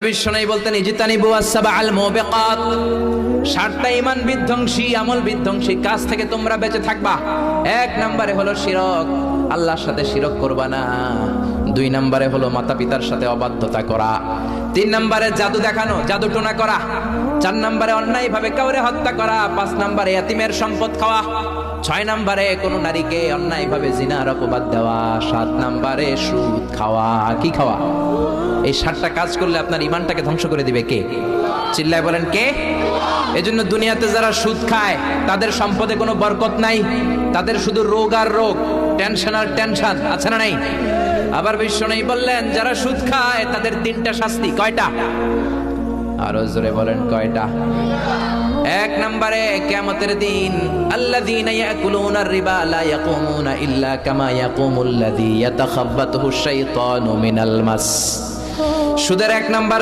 বিশ্বনাই বলতেন, ইজিতানিবু আসসাবা আল মুবিকাত। সাতটা ইমান বিধ্বংসী, আমল বিধ্বংসী, কাজ থেকে তোমরা বেঁচে থাকবা। এক নম্বরে হলো শিরক। আল্লাহর সাথে শিরক করবা না। দুই নম্বরে হলো মাতা পিতার সাথে অবাধ্যতা করা। তিন নম্বরে জাদু দেখানো, জাদু টোনা করা। চার নম্বরে অন্যায় ভাবে কাউরে হত্যা করা। পাঁচ নম্বরে এতিমের সম্পদ খাওয়া। ছয় নম্বরে কোনো নারীকে অন্যায় ভাবে জিনার অপবাদ দেওয়া। সাত নম্বরে সুদ খাওয়া। কি খাওয়া? এই সাতটা কাজ করলে আপনার ইমানটাকে ধ্বংস করে দিবে কে? চিল্লায় বলেন কে? এজন্য দুনিয়াতে যারা সুদ খায়, তাদের সম্পদে কোনো বরকত নাই। তাদের শুধু রোগ আর রোগ, টেনশন আর টেনশন, আছে না নাই? আবার বিশ্ব নেই বললেন, যারা সুদ খায়, তাদের তিনটা শাস্তি, কয়টা? আরও জোরে বলেন, কয়টা? এক নম্বরে, কিয়ামতের দিন, আল্লাযীনা ইয়াকুলুনা আর-রিবা লা ইয়াকুমুনা ইল্লা কামা ইয়াকুমুল্লাযী ইয়াতাখাব্বাতুহু আশ-শাইতানু মিনাল মাস। সুদের এক নাম্বার